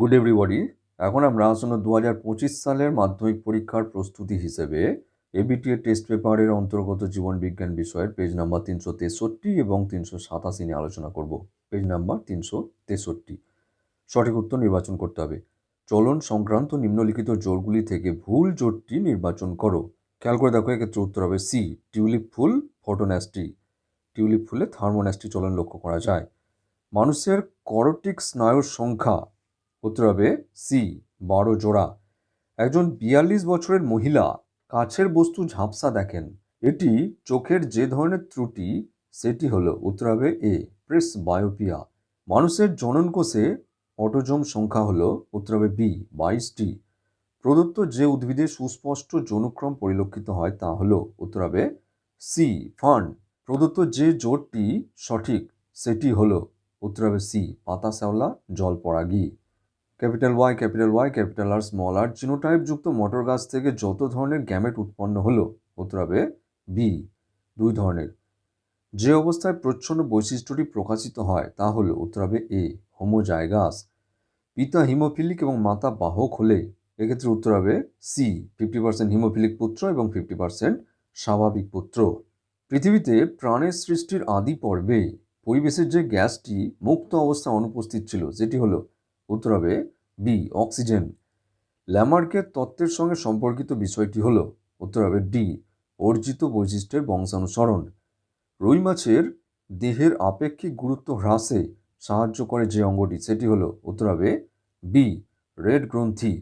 Good everybody এখন আমরা আসন্ন দু হাজার পঁচিশ সালের মাধ্যমিক পরীক্ষার প্রস্তুতি হিসেবে এবিটিএ টেস্ট পেপারের অন্তর্গত জীবন বিজ্ঞান বিষয়ের পেজ নাম্বার তিনশো তেষট্টি এবং তিনশো সাতাশি নিয়ে আলোচনা করব। পেজ নাম্বার তিনশো তেষট্টি। সঠিক উত্তর নির্বাচন করতে হবে। চলন সংক্রান্ত নিম্নলিখিত জোরগুলি থেকে ভুল জোরটি নির্বাচন করো। খেয়াল করে দেখো, এক্ষেত্রে উত্তর হবে সি টিউলিপ ফুল, ফটোন্যাস্টি। টিউলিপ ফুলে থার্মোন্যাস্টি চলন লক্ষ্য করা যায়। মানুষের করটিক স্নায়ুর সংখ্যা উত্তর হবে সি, বারো জোড়া। একজন বিয়াল্লিশ বছরের মহিলা কাছের বস্তু ঝাপসা দেখেন। এটি চোখের যে ধরনের ত্রুটি, সেটি হলো উত্তর হবে এ, প্রেস বায়োপিয়া। মানুষের জননকোষে অটোজোম সংখ্যা হলো উত্তর হবে বি, বাইশটি। প্রদত্ত যে উদ্ভিদে সুস্পষ্ট যৌনক্রম পরিলক্ষিত হয় তা হলো উত্তর হবে সি, ফান। প্রদত্ত যে জোটটি সঠিক, সেটি হলো উত্তর হবে সি, পাতা শ্যাওলা, জল পরাগী। Capital Y capital Y capital R small R genotype যুক্ত মটর গাছ থেকে যত ধরনের গ্যামেট উৎপন্ন হলো উত্তর হবে বি দুই ধরনের। যে অবস্থায় প্রচ্ছন্ন বৈশিষ্ট্যটি প্রকাশিত হয়, তা হলো উত্তর হবে এ হোমোজাইগাস পিতা হিমোফিলিক এবং মাতা বাহক হলে, এক্ষেত্রে উত্তর হবে সি ফিফটি পার্সেন্ট হিমোফিলিক পুত্র এবং ফিফটি পার্সেন্ট স্বাভাবিক পুত্র। পৃথিবীতে প্রাণের সৃষ্টির আদি পর্বে পরিবেশের যে গ্যাসটি মুক্ত অবস্থায় অনুপস্থিত ছিল, সেটি হলো উত্তর হবে বি অক্সিজেন ল্যামার্কের তত্ত্বের সঙ্গে সম্পর্কিত বিষয়টি হলো, উত্তর হবে ডি অর্জিত বৈশিষ্ট্যের বংশানুসরণ। রুই মাছের দেহের আপেক্ষিক গুরুত্ব হ্রাসে সাহায্য করে যে অঙ্গটি, সেটি হলো, উত্তর হবে বি রেড গ্রন্থি।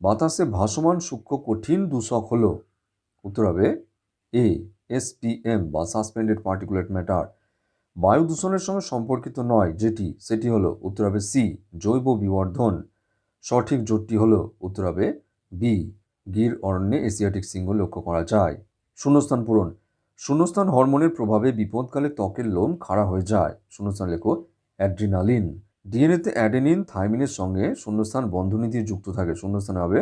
বাতাসে ভাসমান সূক্ষ্ম কঠিন দূষক হলো, উত্তর হবে এ এসপিএম বা সাসপেন্ডেড পার্টিকুলেট ম্যাটার বায়ু দূষণের সঙ্গে সম্পর্কিত নয় যেটি, সেটি হলো উত্তর হবে সি, জৈব বিবর্ধন। সঠিক জোটটি হলো উত্তর হবে বি, গির অরণ্যে এশিয়াটিক সিংহ লক্ষ্য করা যায়। শূন্যস্থান পূরণ। শূন্যস্থান হরমোনের প্রভাবে বিপদকালে ত্বকের লোম খাড়া হয়ে যায়। শূন্যস্থান লেখো, অ্যাড্রিনালিন। ডিএনএতে অ্যাডেনিন, থাইমিনের সঙ্গে শূন্যস্থান বন্ধনী দিয়ে যুক্ত থাকে। শূন্যস্থান হবে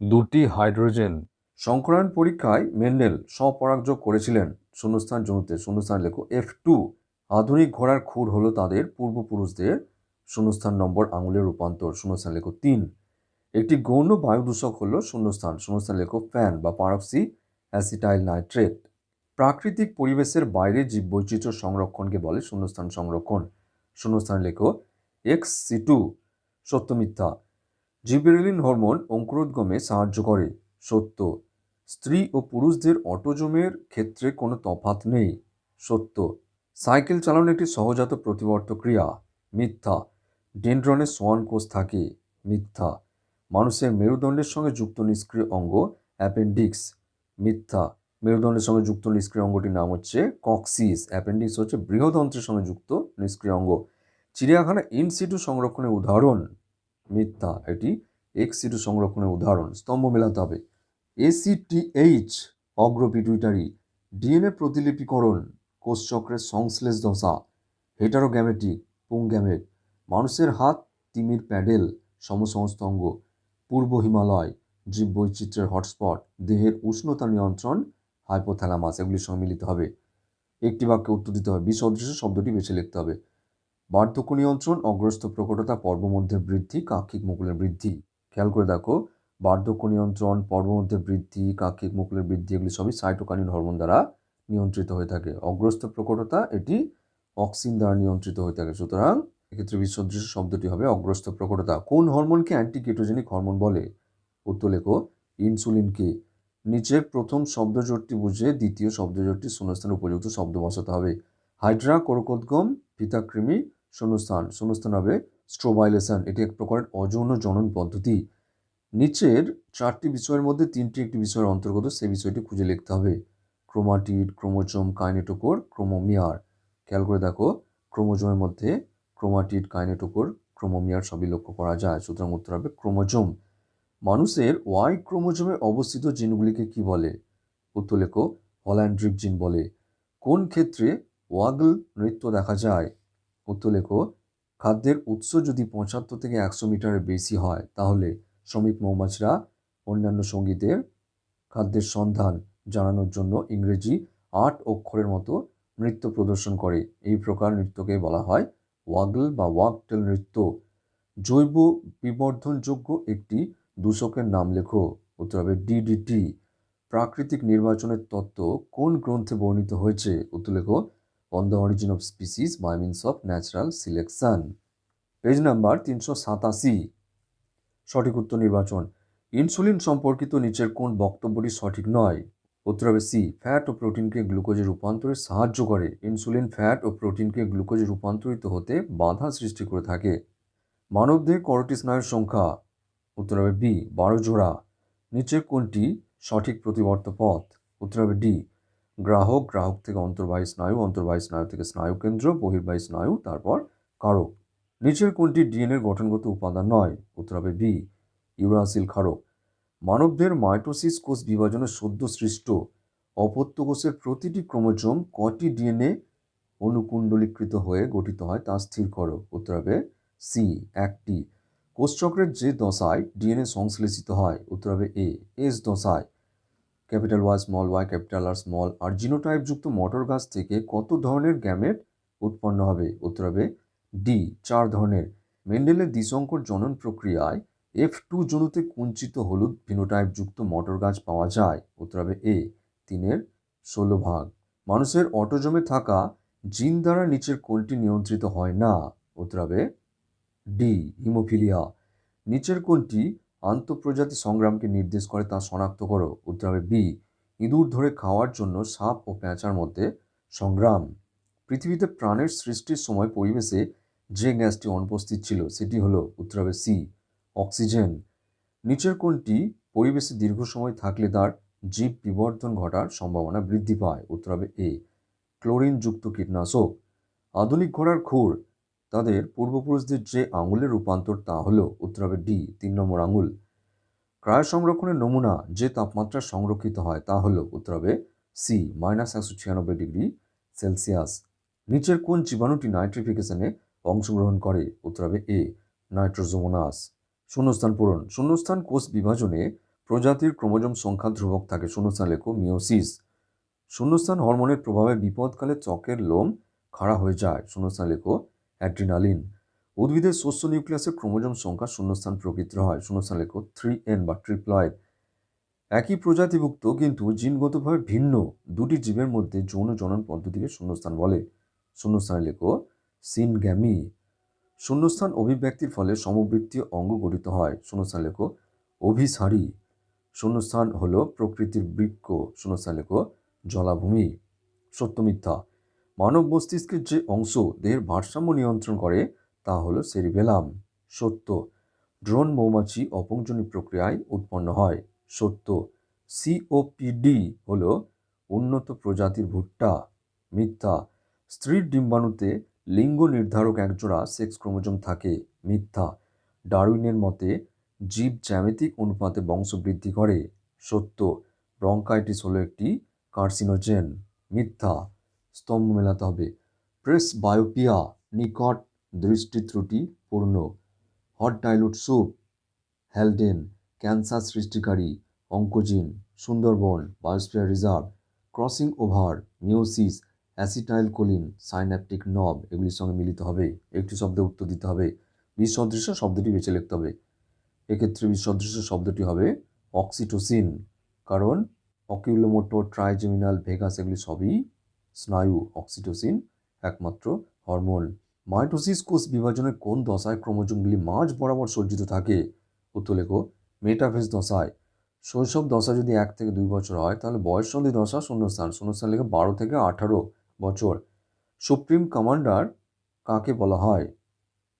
দুটি হাইড্রোজেন। সংকরায়ন পরীক্ষায় মেন্ডেল স্বপরাগযোগ করেছিলেন। শূন্যস্থান জনুতে শূন্যস্থান লেখো, এফ টু। আধুনিক ঘোড়ার খুর হলো তাদের পূর্বপুরুষদের শূন্যস্থান নম্বর আঙুলের রূপান্তর, শূন্যস্থান লেখো তিন। একটি গৌণ বায়ু দূষক হল শূন্যস্থান শূন্যস্থান লেখো ফ্যান বা পারক্সি অ্যাসিটাইল নাইট্রেট। প্রাকৃতিক পরিবেশের বাইরে জীববৈচিত্র্য সংরক্ষণকে বলে শূন্যস্থান সংরক্ষণ। শূন্যস্থান লেখো এক্স সি টু, সত্য মিথ্যা। জিবেরেলিন হরমোন অঙ্কুরোদ্গমে সাহায্য করে, সত্য। স্ত্রী ও পুরুষদের অটোজমের ক্ষেত্রে কোনো তফাত নেই, সত্য। সাইকেল চালানো একটি সহজাত প্রতিবর্ত ক্রিয়া মিথ্যা। ডেন্ড্রনে সোয়ান কোষ থাকে। মিথ্যা। মানুষের মেরুদণ্ডের সঙ্গে যুক্ত নিষ্ক্রিয় অঙ্গ অ্যাপেন্ডিক্স। মিথ্যা। মেরুদণ্ডের সঙ্গে যুক্ত নিষ্ক্রিয় অঙ্গটির নাম হচ্ছে কক্সিস। অ্যাপেন্ডিক্স হচ্ছে বৃহদন্ত্রের সঙ্গে যুক্ত নিষ্ক্রিয় অঙ্গ। চিড়িয়াখানা ইনসিটু সংরক্ষণের উদাহরণ। মিথ্যা। এটি এক্স সিটু সংরক্ষণের উদাহরণ। স্তম্ভ মেলাতে হবে। এসিটিএইচ অগ্রপিটুইটারি। ডিএনএ প্রতিলিপিকরণ। কোষচক্রের সংশ্লেষ দশা হেটারোগ্যামেটিক পুংগ্যামেট মানুষের হাত, তিমির প্যাডেল সমসমস্ত অঙ্গ, পূর্ব হিমালয়, জীববৈচিত্র্যের হটস্পট, দেহের উষ্ণতা নিয়ন্ত্রণ হাইপোথ্যালামাস এগুলি সম্মিলিত হবে। একটি বাক্যে উত্তর দিতে হবে, বিসদৃশ্য শব্দটি বেছে লিখতে হবে। বার্ধক্য নিয়ন্ত্রণ অগ্রস্ত প্রকটতা, পর্বমধ্যের বৃদ্ধি, কাক্ষিক মুকুলের বৃদ্ধি। খেয়াল করে দেখো, বার্ধক্য নিয়ন্ত্রণ পর্বমধ্যে বৃদ্ধি, কাক্ষিক মুকুলের বৃদ্ধি, এগুলি সবই সাইটোকানিন হরমোন দ্বারা নিয়ন্ত্রিত হয়ে থাকে। অগ্রস্ত প্রকটতা, এটি অক্সিন দ্বারা নিয়ন্ত্রিত হয়ে থাকে। সুতরাং এক্ষেত্রে বিসদৃশ্য শব্দটি হবে অগ্রস্ত প্রকটতা। কোন হরমোনকে অ্যান্টিকেটোজেনিক হরমোন বলে? উত্তর লেখো ইনসুলিনকে নিচের প্রথম শব্দজোটটি বুঝে দ্বিতীয় শব্দজোটটি শূন্যস্থান উপযুক্ত শব্দ বসাতে হবে। হাইড্রা, কোরকোদ্গম পিতাকৃমি শূন্যস্থান। শূন্যস্থান হবে স্ট্রোবাইলেশন। এটি এক প্রকারের অযৌন জনন পদ্ধতি। নিচের চারটি বিষয়ের মধ্যে তিনটি একটি বিষয়ের অন্তর্গত সেই বিষয়টি খুঁজে লিখতে হবে। Chromatid, chromosome, kinetochore, chromomere. খেয়াল করে দেখো, ক্রোমোজোমের মধ্যে ক্রোমাটিড, কাইনেটোকোর, ক্রোমোমিয়ার সবই লক্ষ্য করা যায়। সুতরাং উত্তর হবে ক্রোমোজোম। মানুষের ওয়াই ক্রোমোজোমে অবস্থিত জিনগুলিকে কি বলে? উত্তর লেখো হল্যান্ড্রিক জিন বলে। কোন ক্ষেত্রে ওয়াগল নৃত্য দেখা যায়? উত্তর লেখো, খাদ্যের উৎস যদি পঁচাত্তর থেকে একশো মিটারের বেশি হয়, তাহলে শ্রমিক মৌমাছিরা অন্যান্য সঙ্গীতের খাদ্যের সন্ধান জানানোর জন্য ইংরেজি আট অক্ষরের মতো নৃত্য প্রদর্শন করে। এই প্রকার নৃত্যকে বলা হয় ওয়াগল বা ওয়াকটেল নৃত্য। জৈব বিবর্ধনযোগ্য একটি দূষকের নাম লেখো। উত্তর হবে ডিডিটি প্রাকৃতিক নির্বাচনের তত্ত্ব কোন গ্রন্থে বর্ণিত হয়েছে? উত্তর লেখো on the origin of species by means of natural selection page number তিনশো সাতাশি। সঠিক উত্তর নির্বাচন। ইনসুলিন সম্পর্কিত নিচের কোন বক্তব্যটি সঠিক নয়? উত্তর হবে সি ফ্যাট ও প্রোটিনকে গ্লুকোজে রূপান্তরে সাহায্য করে। ইনসুলিন ফ্যাট ও প্রোটিনকে গ্লুকোজে রূপান্তরিত হতে বাধা সৃষ্টি করে থাকে। মানবদেহে করটি স্নায়ুর সংখ্যা উত্তর হবে বি, বারো জোড়া। নিচের কোনটি সঠিক প্রতিবর্ত পথ? উত্তর হবে ডি, গ্রাহক গ্রাহক থেকে অন্তর্বাহী স্নায়ু অন্তর্বাহী স্নায়ু থেকে স্নায়ুকেন্দ্র বহির্বাহী স্নায়ু, তারপর কারক। নিচের কোনটি ডিএনএর গঠনগত উপাদান নয়? উত্তর হবে বি, ইউরাসিল ক্ষারক। মানবদের মাইটোসিস কোষ বিভাজনের সদ্য সৃষ্ট অপত্য কোষের প্রতিটি ক্রোমোজোম কটি ডিএনএ অনুকুণ্ডলীকৃত হয়ে গঠিত হয় তা স্থির করো। উত্তর হবে সি একটি। কোষচক্রের যে দশায় ডিএনএ সংশ্লেষিত হয় উত্তর হবে এ এস দশায়। Capital Y, small Y, capital R, small R জিনোটাইপযুক্ত মটর গাছ থেকে কত ধরনের গ্যামেট উৎপন্ন হবে? উত্তর হবে ডি চার ধরনের। মেন্ডেলের দ্বিসংকর জনন প্রক্রিয়ায় এফ টু জনুতে কুঞ্চিত হলুদ ফিনোটাইপযুক্ত মটর গাছ পাওয়া যায়, উত্তর হবে এ তিনের ষোলো ভাগ। মানুষের অটোজমে থাকা জিন দ্বারা নিচের কোনটি নিয়ন্ত্রিত হয় না, উত্তর হবে ডি হিমোফিলিয়া। নিচের কোনটি আন্তঃপ্রজাতি সংগ্রামকে নির্দেশ করে তা শনাক্ত করো, উত্তর হবে বি ইঁদুর ধরে খাওয়ার জন্য সাপ ও পেঁচার মধ্যে সংগ্রাম। পৃথিবীতে প্রাণের সৃষ্টির সময় পরিবেশে যে গ্যাসটি অনুপস্থিত ছিল, সেটি হলো, উত্তর হবে সি অক্সিজেন। নিচের কোনটি পরিবেশে দীর্ঘ সময় থাকলে তার জীব বিবর্ধন ঘটার সম্ভাবনা বৃদ্ধি পায়, উত্তর হবে এ। ক্লোরিনযুক্ত কীটনাশক। আধুনিক ঘোড়ার খুর। তাদের পূর্বপুরুষদের যে আঙুলের রূপান্তর তা হলো, উত্তর হবে ডি, তিন নম্বর আঙুল। ক্রায় সংরক্ষণের নমুনা যে তাপমাত্রা সংরক্ষিত হয় তা হলো, উত্তর হবে সি, মাইনাস একশো ছিয়ানব্বই ডিগ্রি সেলসিয়াস। নিচের কোন জীবাণুটি নাইট্রিফিকেশনে অংশগ্রহণ করে, উত্তর হবে এ, নাইট্রোজোমোনাস। শূন্যস্থান পূরণ। শূন্যস্থান কোষ বিভাজনে প্রজাতির ক্রোমোজোম সংখ্যা ধ্রুবক থাকে। শূন্যস্থান লেখো মিওসিস শূন্যস্থান হরমোনের প্রভাবে বিপদকালে ত্বকের লোম খাড়া হয়ে যায়। শূন্যস্থান লেখো অ্যাড্রিনালিন। উদ্ভিদের শস্য নিউক্লিয়াসের ক্রোমোজোম সংখ্যা শূন্যস্থান প্রকৃত হয়। শূন্যস্থান লেখো থ্রি এন বা ট্রিপ্লয়েড। একই প্রজাতিভুক্ত কিন্তু জিনগতভাবে ভিন্ন। দুটি জীবের মধ্যে যৌন জনন পদ্ধতিকে শূন্যস্থান বলে। শূন্যস্থানে লেখো সিনগ্যামি। শূন্যস্থান অভিব্যক্তির ফলে সমবৃত্তীয় অঙ্গ গঠিত হয়। শূন্যস্থান লেখো অভিসারী। শূন্যস্থান হল প্রকৃতির বৃক্ষ। শূন্যস্থান লেখো জলাভূমি। সত্য মিথ্যা। মানব মস্তিষ্কের যে অংশ দেহের ভারসাম্য নিয়ন্ত্রণ করে, তা হলো সেরিবেলাম। সত্য। ড্রোন মৌমাছি অপংজনী প্রক্রিয়ায় উৎপন্ন হয়। সত্য। সিওপিডি হলো উন্নত প্রজাতির ভুট্টা। মিথ্যা। স্ত্রীর ডিম্বাণুতে লিঙ্গ নির্ধারক একজোড়া সেক্স ক্রোমোজোম থাকে মিথ্যা। ডারউইনের মতে, জীব জ্যামিতিক অনুপাতে বংশবৃদ্ধি করে। সত্য, ব্রঙ্কাইটিস হলো একটি কার্সিনোজেন, মিথ্যা। স্তম্ভ মেলাতে হবে। প্রেস বায়োপিয়া নিকট দৃষ্টি ত্রুটি পূর্ণ। Hot dilute soup Haldane cancer সৃষ্টিকারী, oncogene, Sundarban, biosphere reserve, crossing over meiosis acetylcholine synaptic knob, এগুলির সঙ্গে মিলিত হবে। একটি শব্দে উত্তর দিতে হবে। বিসদৃশ্য শব্দটি বেছে লিখতে হবে। এক্ষেত্রে বিসদৃশ্য শব্দটি হবে অক্সিটোসিন, কারণ অকিউলোমোটো ট্রাইজেমিনাল ভেগাস এগুলি সবই স্নায়ু, অক্সিটোসিন একমাত্র হরমোন। মাইটোসিস কোষ বিভাজনের কোন দশায় ক্রোমোজোমগুলি মাঝ বরাবর সজ্জিত থাকে? উত্তর লেখো, মেটাফেজ দশায়। শৈশব দশা যদি এক থেকে দুই বছর হয়, তাহলে বয়সন্ধি দশা শূন্যস্থান। শূন্যস্থান লেখে বারো থেকে আঠারো। বছর। সুপ্রিম কমান্ডার কাকে বলা হয়?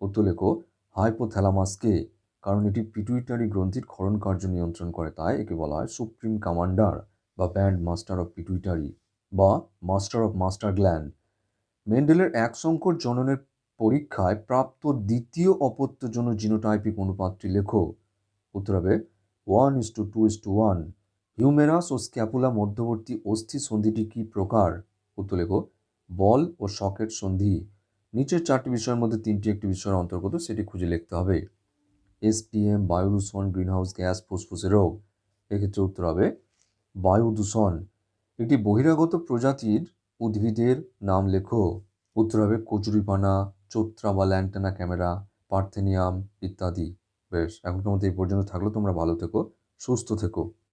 উত্তর লেখো, হাইপোথ্যালামাসকে কারণ এটি পিটুইটারি গ্রন্থির ক্ষরণ কার্য নিয়ন্ত্রণ করে। তাই একে বলা হয় সুপ্রিম কমান্ডার বা ব্যান্ড মাস্টার অফ পিটুইটারি বা মাস্টার অফ মাস্টার গ্ল্যান্ড। মেন্ডেলের এক সংকর জননের পরীক্ষায় প্রাপ্ত দ্বিতীয় অপত্যজনক জিনোটাইপিক অনুপাতটি লেখো। উত্তর হবে, one is two two is two one. Humerus O scapula মধ্যবর্তী অস্থি সন্ধিটি কী প্রকার? উত্তর লেখো, বল ও সকেট সন্ধি। নিচের চারটি বিষয়ের মধ্যে তিনটি একটি বিষয়ের অন্তর্গত, সেটি খুঁজে লিখতে হবে। এসপিএম বায়ু দূষণ, গ্রিনহাউস গ্যাস, ফুসফুসের রোগ। এক্ষেত্রে উত্তর হবে, বায়ু দূষণ। একটি বহিরাগত প্রজাতির উদ্ভিদের নাম লেখো। উত্তর হবে, কচুরিপানা, চোত্রা বা ল্যান্টানা ক্যামেরা, পার্থেনিয়াম ইত্যাদি। বেশ, এখনকার মতো এই পর্যন্ত থাকল, তোমরা ভালো থেকো, সুস্থ থেকো।